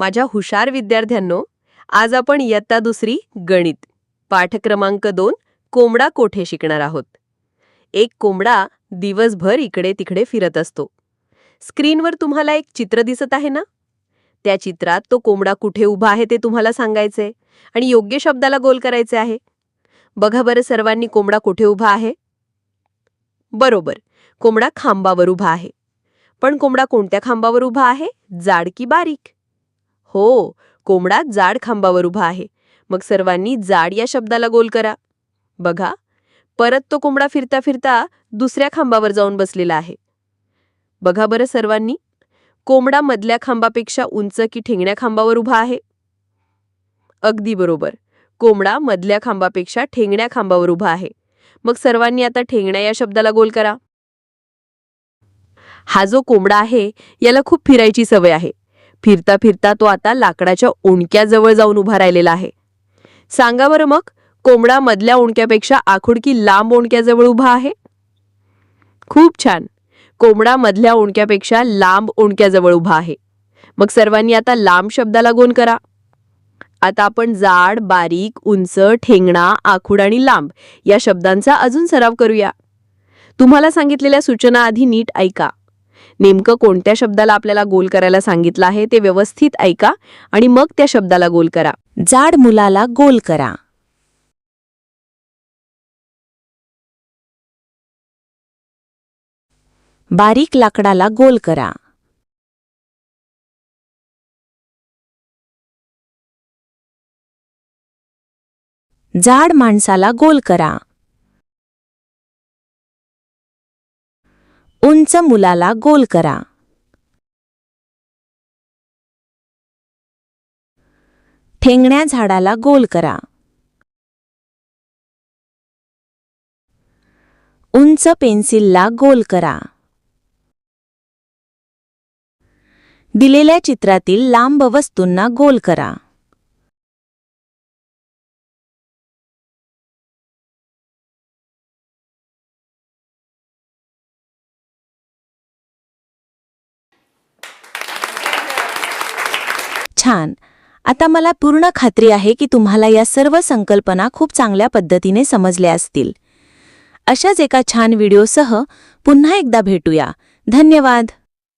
माझ्या हुशार विद्यार्थ्यांनो आज आपण इयत्ता दुसरी गणित पाठ क्रमांक दोन कोंबडा कोठे शिकणार आहोत? एक कोंबडा दिवसभर इकडे तिकडे फिरत असतो. स्क्रीनवर तुम्हाला एक चित्र दिसत आहे ना? त्या चित्रात तो कोंबडा कुठे उभा आहे ते तुम्हाला सांगायचे आणि योग्य शब्दाला गोल करायचे आहे. बघा बरं सर्वांनी कोंबडा कुठे उभा आहे? बरोबर कोंबडा खांबावर उभा आहे. पण कोंबडा कोणत्या खांबावर उभा आहे? जाड की बारीक? हो कोंबडा जाड खांबावर उभा आहे. मग सर्वांनी जाड या शब्दाला गोल करा. बघा परत तो कोंबडा फिरता फिरता दुसऱ्या खांबावर जाऊन बसलेला आहे. बघा बरं सर्वांनी कोंबडा मधल्या खांबापेक्षा उंच की ठेंगण्या खांबावर उभा आहे? अगदी बरोबर. कोंबडा मधल्या खांबापेक्षा ठेंगण्या खांबावर उभा आहे. मग सर्वांनी आता ठेंगण्या या शब्दाला गोल करा. हा जो कोंबडा आहे याला खूप फिरायची सवय आहे. फिरता फिरता तो आता लाकडाच्या ओंडक्याजवळ जाऊन उभा राहिलेला आहे. सांगा बरं मग कोंबडा मधल्या ओंडक्यापेक्षा आखुडकी लांब ओंडक्याजवळ उभा आहे? खूप छान. कोंबडा मधल्या ओंडक्यापेक्षा लांब ओंडक्याजवळ उभा आहे. मग सर्वांनी आता लांब शब्दाला गोल करा. आता आपण जाड बारीक उंच ठेंगणा आखूड आणि लांब या शब्दांचा अजून सराव करूया. तुम्हाला सांगितलेल्या सूचना आधी नीट ऐका. नेमकं कोणत्या शब्दाला आपल्याला गोल करायला सांगितलं आहे ते व्यवस्थित ऐका आणि मग त्या शब्दाला गोल करा. जाड मुलाला गोल करा. बारीक लाकडाला गोल करा. जाड माणसाला गोल करा. उंच मुलाला गोल करा. ठेंगण्या झाडाला गोल करा. उंच पेन्सिलला गोल करा. दिलेल्या चित्रातील लांब वस्तूंना गोल करा. छान. आता मला पूर्ण खात्री आहे की तुम्हाला या सर्व संकल्पना खूप चांगल्या पद्धतीने समजल्या असतील. अशाच एका छान व्हिडिओसह पुन्हा एकदा भेटूया. धन्यवाद.